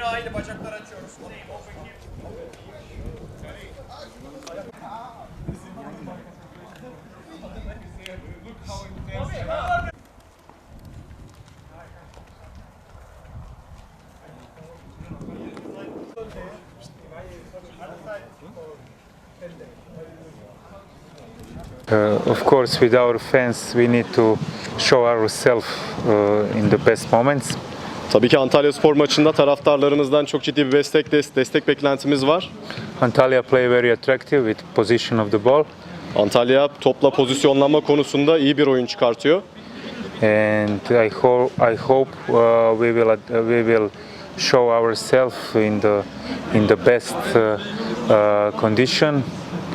Yine aynı bacaklar açıyoruz. Uh, of course, with our fans, we need to show ourselves uh, in the best moments. Tabii ki Antalya Spor maçında taraftarlarımızdan çok ciddi bir destek destek beklentimiz var. Antalya play very attractive with position of the ball, Antalya topla pozisyonlanma konusunda iyi bir oyun çıkartıyor. and I hope I hope uh, we will uh, we will show ourselves in the in the best uh, uh, condition.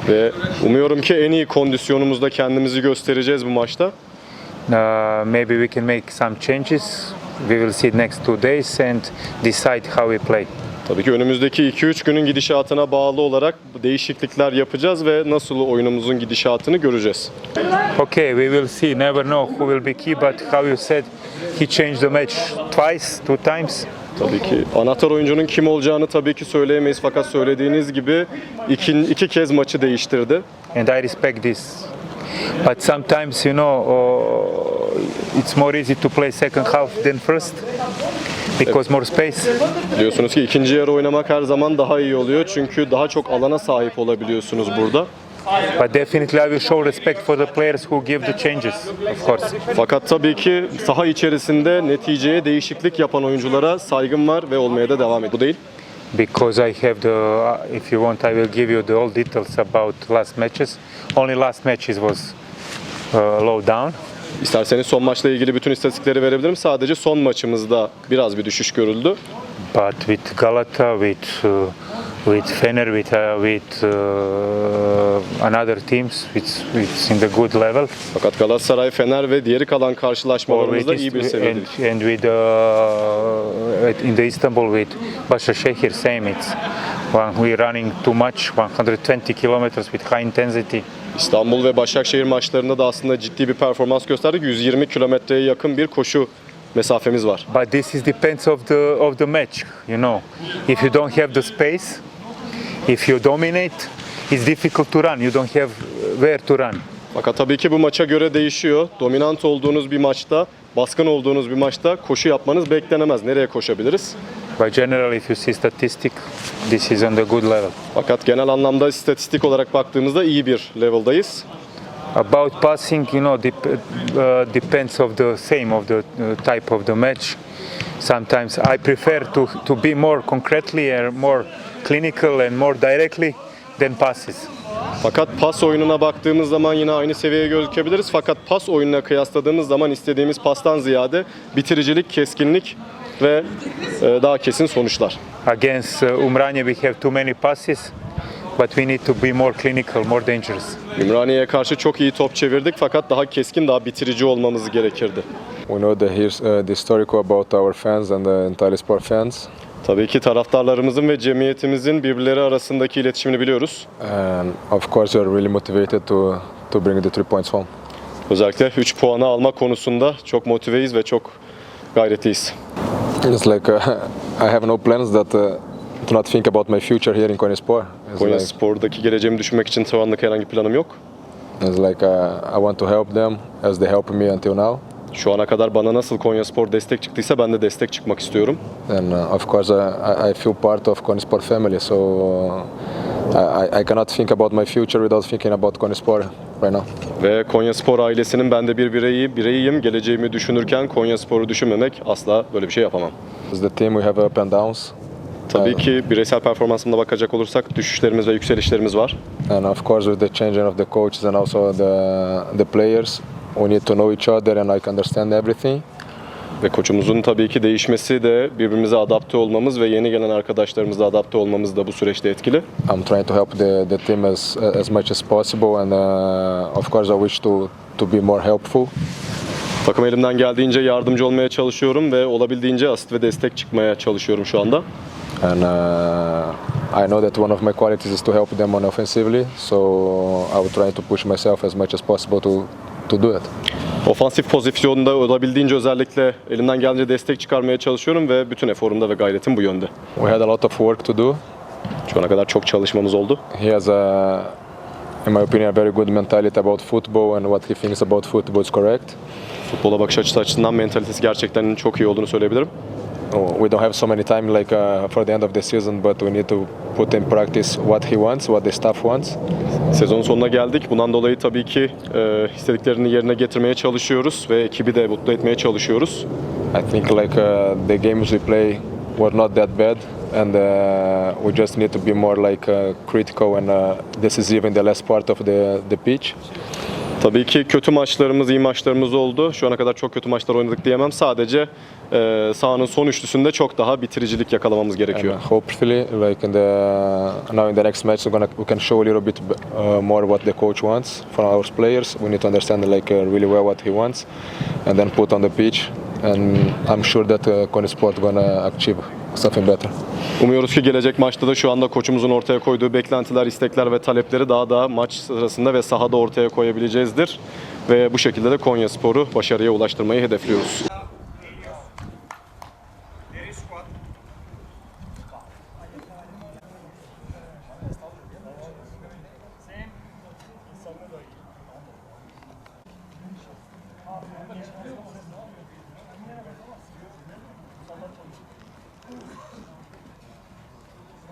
Ve umuyorum ki en iyi kondisyonumuzda kendimizi göstereceğiz bu maçta. Uh, maybe we can make some changes. We will see next two days and decide how we play. Tabii ki önümüzdeki 2-3 günün gidişatına bağlı olarak değişiklikler yapacağız ve nasıl oyunumuzun gidişatını göreceğiz. Okay, we will see. Never know who will be key, but how you said, he changed the match twice, two times. Tabii ki anahtar oyuncunun kim olacağını tabii ki söyleyemeyiz fakat söylediğiniz gibi iki, iki kez maçı değiştirdi. and I respect this. But sometimes, you know, uh, it's more easy to play second half than first because more space. Biliyorsunuz ki ikinci yarı oynamak her zaman daha iyi oluyor çünkü daha çok alana sahip olabiliyorsunuz burada. But definitely, I will show respect for the players who give the changes, of course. Fakat tabii ki saha içerisinde neticeye değişiklik yapan oyunculara saygım var ve olmaya da devam ediyor. Bu değil. Because I have the, uh, if you want, I will give you the all details about last matches. Only last matches was uh, low down. İsterseniz son maçla ilgili bütün istatistikleri verebilirim. Sadece son maçımızda biraz bir düşüş görüldü. But with Galata, with uh, with Fener, with uh, with uh, another teams, it's, it's in the good level. Fakat Galatasaray, Fener ve diğeri kalan karşılaşmalarımızda iyi bir seviyedeyiz. and, and with uh, in the Istanbul with Başakşehir same it's when we running too much 120 kilometers with high intensity İstanbul ve Başakşehir maçlarında da aslında ciddi bir performans gösterdik. 120 kilometreye yakın bir koşu mesafemiz var. but this is depends of the of the match you know if you don't have the space if you dominate it's difficult to run you don't have where to run Fakat tabii ki bu maça göre değişiyor. Dominant olduğunuz bir maçta, baskın olduğunuz bir maçta koşu yapmanız beklenemez. Nereye koşabiliriz? but generally if you see statistic this is on the good level Fakat genel anlamda istatistik olarak baktığımızda iyi bir level'dayız. About passing, you know, dep- uh, depends of the same of the uh, type of the match. Sometimes I prefer to to be more concretely and more clinical and more directly than passes. Fakat pas oyununa baktığımız zaman yine aynı seviyeye gözükebiliriz. Fakat pas oyununa kıyasladığımız zaman istediğimiz pastan ziyade bitiricilik, keskinlik ve e, daha kesin sonuçlar. Against uh, Umrania, we have too many passes, but we need to be more clinical, more dangerous. Ümraniye'ye karşı çok iyi top çevirdik fakat daha keskin, daha bitirici olmamız gerekirdi. We know the, here's, uh, the historical about our fans and the Antalya Sport fans. Tabii ki taraftarlarımızın ve cemiyetimizin birbirleri arasındaki iletişimini biliyoruz. And of course, we are really motivated to, to bring the three points home. Özellikle 3 puanı alma konusunda çok motiveyiz ve çok gayretliyiz. It's like uh, I have no plans that uh, do not think about my future here in Konyaspor. It's Konya like, Spor'daki geleceğimi düşünmek için şu anlık herhangi bir planım yok. it's like uh, I want to help them as they helped me until now. Şu ana kadar bana nasıl Konya Spor destek çıktıysa ben de destek çıkmak istiyorum. And uh, of course, uh, I, I feel part of Konyaspor family, so uh, I, I cannot think about my future without thinking about Konyaspor right now. Ve Konya Spor ailesinin ben de bir bireyi, bireyiyim. Geleceğimi düşünürken Konya Spor'u düşünmemek asla böyle bir şey yapamam. As the team, we have up and downs. Tabii ki bireysel performansımda bakacak olursak düşüşlerimiz ve yükselişlerimiz var. And of course, with the changing of the coaches and also the the players, we need to know each other and like understand everything. Ve koçumuzun tabii ki değişmesi de birbirimize adapte olmamız ve yeni gelen arkadaşlarımızla adapte olmamız da bu süreçte etkili. I'm trying to help the, the team as as much as possible, and uh, of course, I wish to to be more helpful. Takım elimden geldiğince yardımcı olmaya çalışıyorum ve olabildiğince asit ve destek çıkmaya çalışıyorum şu anda. And uh, I know that one of my qualities is to help them on offensively, so I will try to push myself as much as possible to to do it. Ofansif pozisyonda olabildiğince özellikle elimden gelince destek çıkarmaya çalışıyorum ve bütün eforumda ve gayretim bu yönde. We had a lot of work to do. Şu ana kadar çok çalışmamız oldu. He has a, in my opinion, a very good mentality about football and what he thinks about football is correct. Futbola bakış açısı açısından mentalitesi gerçekten çok iyi olduğunu söyleyebilirim. Oh, We don't have so many time like uh, for the end of the season, but we need to put in practice what he wants, what the staff wants. Sezonun sonuna geldik. Bundan dolayı tabii ki e, istediklerini yerine getirmeye çalışıyoruz ve ekibi de mutlu etmeye çalışıyoruz. I think like uh, the games we play were not that bad, and uh, we just need to be more like uh, critical and uh, decisive in the last part of the the pitch. Tabii ki kötü maçlarımız, iyi maçlarımız oldu. Şu ana kadar çok kötü maçlar oynadık diyemem. Sadece e, sahanın son üçlüsünde çok daha bitiricilik yakalamamız And gerekiyor. uh, hopefully, like in the now in the next match, we're gonna we can show a little bit uh, more what the coach wants from our players. We need to understand like uh, really well what he wants, and then put on the pitch. And I'm sure that uh, Konisport gonna achieve something better. Umuyoruz ki gelecek maçta da şu anda koçumuzun ortaya koyduğu beklentiler, istekler ve talepleri daha da maç sırasında ve sahada ortaya koyabileceğizdir. Ve bu şekilde de Konya Sporu başarıya ulaştırmayı hedefliyoruz.